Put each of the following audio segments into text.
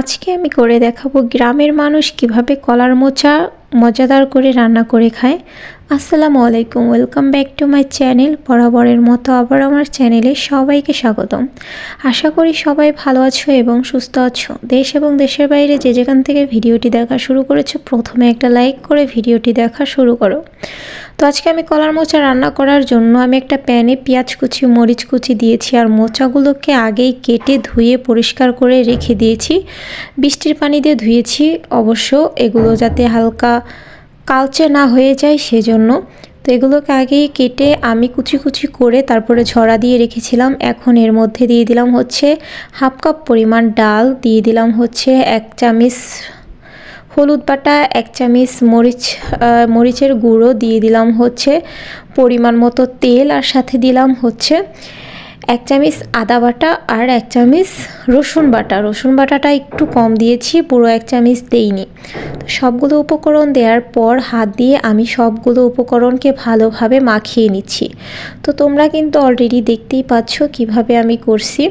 আজকে আমি করে দেখাবো গ্রামের মানুষ কীভাবে কলার মোচা মজাদার করে রান্না করে খায়। আসসালামু আলাইকুম, welcome back to my channel বরাবরের মতো আবার আমার চ্যানেলে সবাইকে স্বাগতম। আশা করি সবাই ভালো আছো এবং সুস্থ আছো। দেশ এবং দেশের বাইরে যে যেখান থেকে ভিডিওটি দেখা শুরু করেছ, প্রথমে একটা লাইক করে ভিডিওটি দেখা শুরু করো। তো আজকে আমি কলার মোচা রান্না করার জন্য আমি একটা প্যানে পেঁয়াজ কুচি, মরিচ কুচি দিয়েছি আর মোচাগুলোকে আগেই কেটে ধুয়ে পরিষ্কার করে রেখে দিয়েছি। বৃষ্টির পানি দিয়ে ধুয়েছি, অবশ্য এগুলো যাতে হালকা কালচে না হয়ে যায় সেজন্য। তো এগুলোকে আগেই কেটে আমি কুচি কুচি করে তারপরে ঝরা দিয়ে রেখেছিলাম। এখন এর মধ্যে দিয়ে দিলাম হচ্ছে হাফ কাপ পরিমাণ ডাল, দিয়ে দিলাম হচ্ছে এক চামিচ হলুদ বাটা, এক চামচ মরিচ মরিচের গুঁড়ো দিয়ে দিলাম হচ্ছে পরিমাণ মতো তেল আর সাথে দিলাম হচ্ছে এক চামিচ আদা বাটা আর এক চামিচ রসুন বাটা। রসুন বাটাটা একটু কম দিয়েছি, পুরো এক চামিচ দেইনি। তো সবগুলো উপকরণ দেওয়ার পর হাত দিয়ে আমি সবগুলো উপকরণকে ভালোভাবে মাখিয়ে নিচ্ছি। তো তোমরা কিন্তু অলরেডি দেখতেই পাচ্ছ কীভাবে আমি করছি।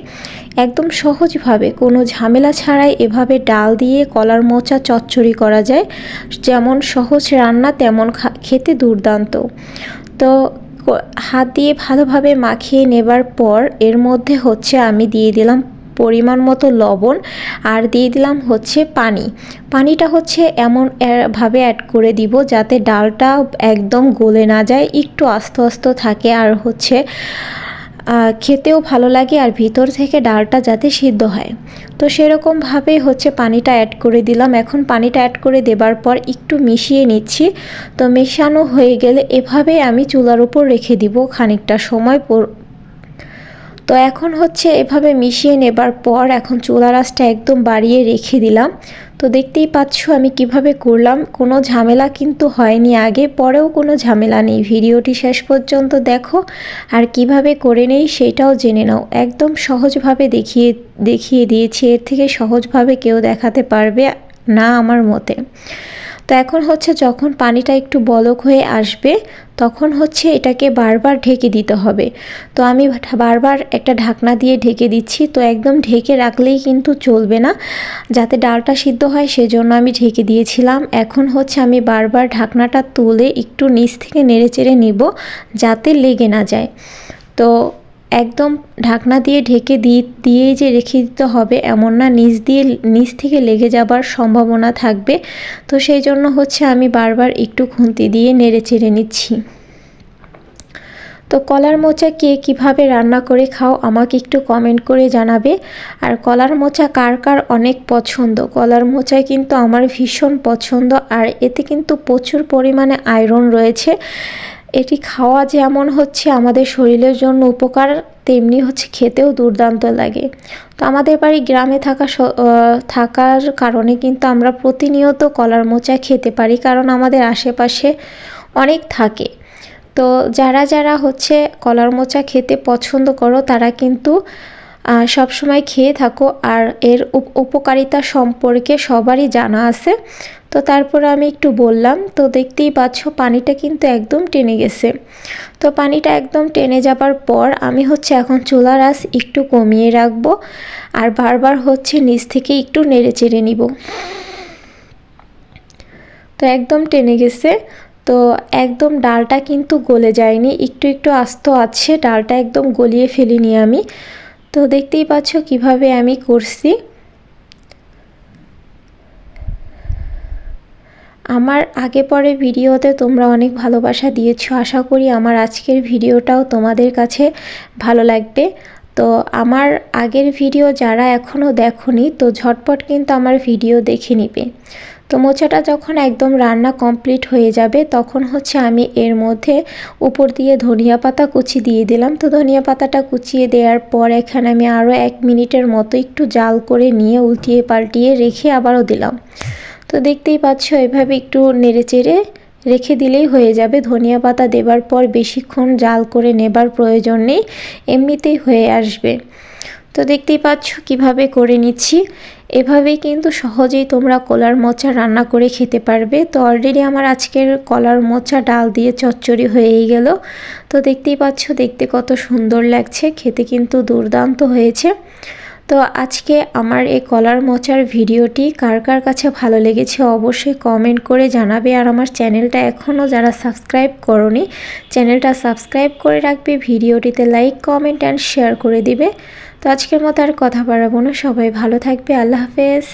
একদম সহজভাবে, কোনো ঝামেলা ছাড়াই এভাবে ডাল দিয়ে কলার মোচা চচ্চড়ি করা যায়। যেমন সহজ রান্না, তেমন খেতে দুর্দান্ত। তো হাত দিয়ে ভালোভাবে মাখিয়ে নেবার পর এর মধ্যে হচ্ছে আমি দিয়ে দিলাম পরিমাণ মতো লবণ আর দিয়ে দিলাম হচ্ছে পানি। পানিটা হচ্ছে এমন ভাবে অ্যাড করে দিব যাতে ডালটা একদম গলে না যায়, একটু আস্তে আস্তে থাকে আর হচ্ছে খেতেও ভালো লাগে আর ভিতর থেকে ডালটা যাতে সিদ্ধ হয়। তো সেরকমভাবে হচ্ছে পানিটা অ্যাড করে দিলাম। এখন পানিটা অ্যাড করে দেবার পর একটু মিশিয়ে নিচ্ছি। তো মেশানো হয়ে গেলে এভাবে আমি চুলার উপর রেখে দিব খানিকটা সময় তো এখন হচ্ছে এভাবে মিশিয়ে নেবার পর এখন চুলা রাসটা একদম বাড়িয়ে রেখে দিলাম। তো দেখতেই পাচ্ছ আমি কীভাবে করলাম। কোনো ঝামেলা কিন্তু হয়নি আগে, পরেও কোনো ঝামেলা নেই। ভিডিওটি শেষ পর্যন্ত দেখো আর কীভাবে করে নেই সেটাও জেনে নাও। একদম সহজভাবে দেখিয়ে দেখিয়ে দিয়েছি। এর থেকে সহজভাবে কেউ দেখাতে পারবে না আমার মতে। তো এখন হচ্ছে যখন পানিটা একটু বলক হয়ে আসবে, তখন হচ্ছে এটাকে বারবার ঢেকে দিতে হবে। তো আমি বারবার একটা ঢাকনা দিয়ে ঢেকে দিচ্ছি, তো একদম ঢেকে রাখলেই কিন্তু চলবে না। যাতে ডালটা সিদ্ধ হয় সেজন্য আমি ঢেকে দিয়েছিলাম। এখন হচ্ছে আমি বারবার ঢাকনাটা তুলে একটু নিচ থেকে নেড়ে চেড়ে নিব, যাতে লেগে না যায়। তো একদম ঢাকনা দিয়ে ঢেকে দিয়ে দিয়েই যে রেখে দিতে হবে এমন না, নিচ দিয়ে, নিচ থেকে লেগে যাবার সম্ভাবনা থাকবে। তো সেই জন্য হচ্ছে আমি বারবার একটু খুন্তি দিয়ে নেড়ে চেড়ে নিচ্ছি। তো কলার মোচা কে কীভাবে রান্না করে খাও আমাকে একটু কমেন্ট করে জানাবে। আর কলার মোচা কার কার অনেক পছন্দ? কলার মোচায় কিন্তু আমার ভীষণ পছন্দ আর এতে কিন্তু প্রচুর পরিমাণে আয়রন রয়েছে। এটি খাওয়া যেমন হচ্ছে আমাদের শরীরের জন্য উপকার, তেমনি হচ্ছে খেতেও দুর্দান্ত লাগে। তো আমাদের বাড়ি গ্রামে থাকা থাকার কারণে কিন্তু আমরা প্রতিনিয়ত কলার মোচা খেতে পারি, কারণ আমাদের আশেপাশে অনেক থাকে। তো যারা যারা হচ্ছে কলার মোচা খেতে পছন্দ করো, তারা কিন্তু সব সময় খেয়ে থাকো। আর এর উপকারিতা সম্পর্কে সবারই জানা আছে। তো তারপর আমি একটু বললাম, তো দেখতেই পাচ্ছ পানিটা কিন্তু একদম টেনে গেছে। তো পানিটা একদম টেনে যাবার পর আমি হচ্ছে এখন চুলার আস একটু কমিয়ে রাখব আর বারবার হচ্ছে নিচ থেকে একটু নেড়ে চেড়ে নিব। তো একদম টেনে গেছে। তো একদম ডালটা কিন্তু গলে যায়নি, একটু একটু আস্ত আছে, ডালটা একদম গলিয়ে ফেলিনি আমি। তো দেখতেই পাচ্ছ কীভাবে আমি করছি। আমার আগে পরে ভিডিওতে তোমরা অনেক ভালোবাসা দিয়েছ। আশা করি আমার আজকের ভিডিওটাও তোমাদের কাছে ভালো লাগবে। তো আমার আগের ভিডিও যারা এখনও দেখনি, তো ঝটপট কিন্তু আমার ভিডিও দেখে নিবে। তো মোচাটা যখন একদম রান্না কমপ্লিট হয়ে যাবে, তখন হচ্ছে আমি এর মধ্যে উপর দিয়ে ধনিয়া পাতা কুচি দিয়ে দিলাম। তো ধনিয়া পাতাটা কুচিয়ে দেওয়ার পর এখানে আমি আরও এক মিনিটের মতো একটু জাল করে নিয়ে উল্টিয়ে পাল্টিয়ে রেখে আবারও দিলাম। তো দেখতেই পাচ্ছ, এভাবে একটু নেড়ে চেড়ে রেখে দিলেই হয়ে যাবে। ধনিয়া পাতা দেবার পর বেশিক্ষণ জাল করে নেবার প্রয়োজন নেই, এমনিতেই হয়ে আসবে। তো দেখতেই পাচ্ছ, কীভাবে করে নিচ্ছি। এভাবেই কিন্তু সহজেই তোমরা কলার মোচা রান্না করে খেতে পারবে। তো অলরেডি আমার আজকের কলার মোচা, ডাল দিয়ে চচ্চড়ি হয়েই গেল। তো দেখতেই পাচ্ছ, দেখতে কত সুন্দর লাগছে, খেতে কিন্তু দুর্দান্ত হয়েছে। তো আজকে আমার এই কলার মোচার ভিডিওটি কার কার কাছে ভালো লেগেছে অবশ্যই কমেন্ট করে জানাবে। আর আমার চ্যানেলটা এখনও যারা সাবস্ক্রাইব করনি, চ্যানেলটা সাবস্ক্রাইব করে রাখবে, ভিডিওটিতে লাইক কমেন্ট অ্যান্ড শেয়ার করে দিবে। তো আজকের মতো আর কথা বাড়াবো না। সবাই ভালো থাকবে। আল্লাহ হাফেজ।